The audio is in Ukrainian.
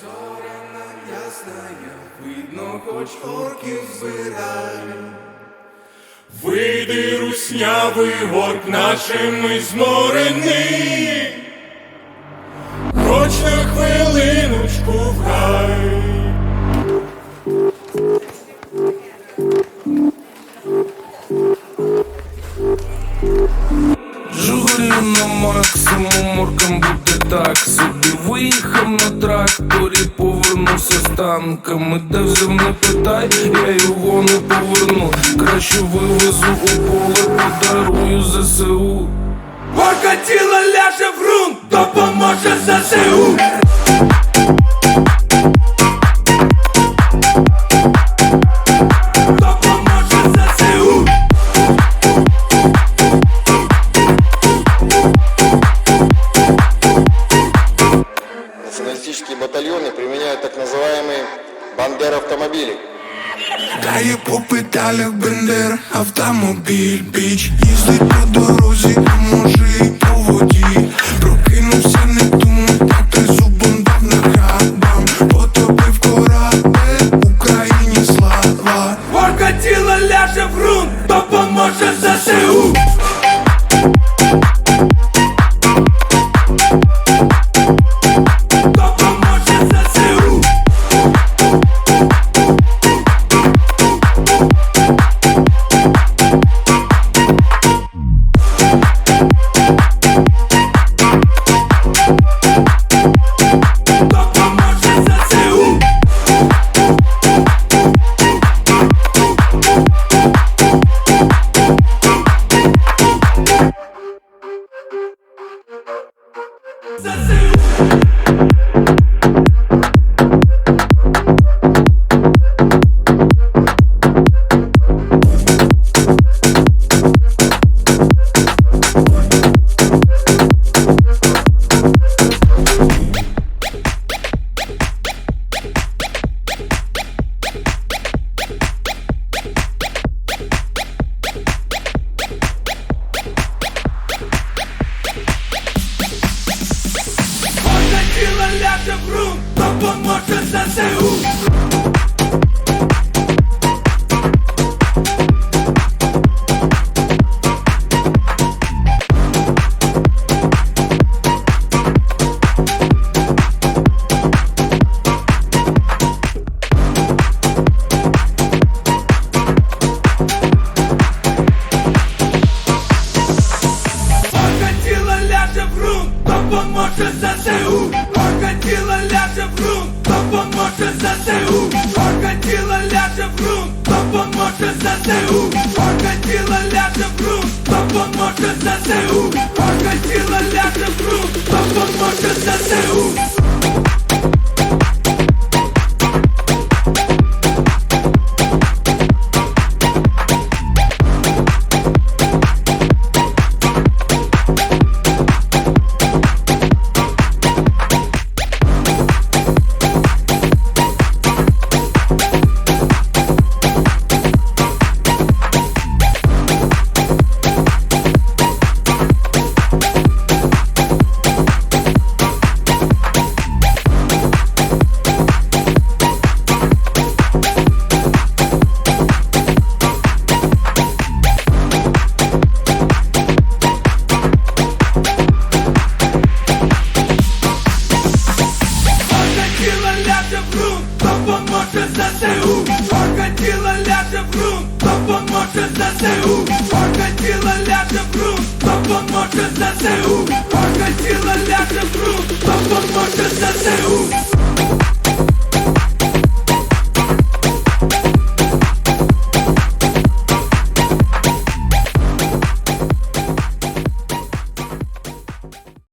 Зоряна ясная, видно, хоч орків збирай. Вийди, руснявий горк нашими зморений, хоч на танками Де взяв не питай, я його не поверну Краще вивезу у поле, подарую ЗСУ Орка тіло ляже в ґрунт, допоможе ЗСУ. Допоможе ЗСУ. Националистические батальоны применяют так называемые бандер-автомобили. Дає по педалях бендер, автомобіль, біч Їздить по дорозі, а може воді Você se Brasil. Брум допоможе ЗСУ! Тіло ляже в грунт, допоможе ЗСУ! Допоможе ЗСУ. кожне тіло ляже в ґрунт, допоможе ЗСУ. кожне тіло ЗСУ Покатило ляже в грунт, то поможе ЗСУ Покатило ляже в грунт, то поможе ЗСУ Покатило ляже в грунт, то поможе ЗСУ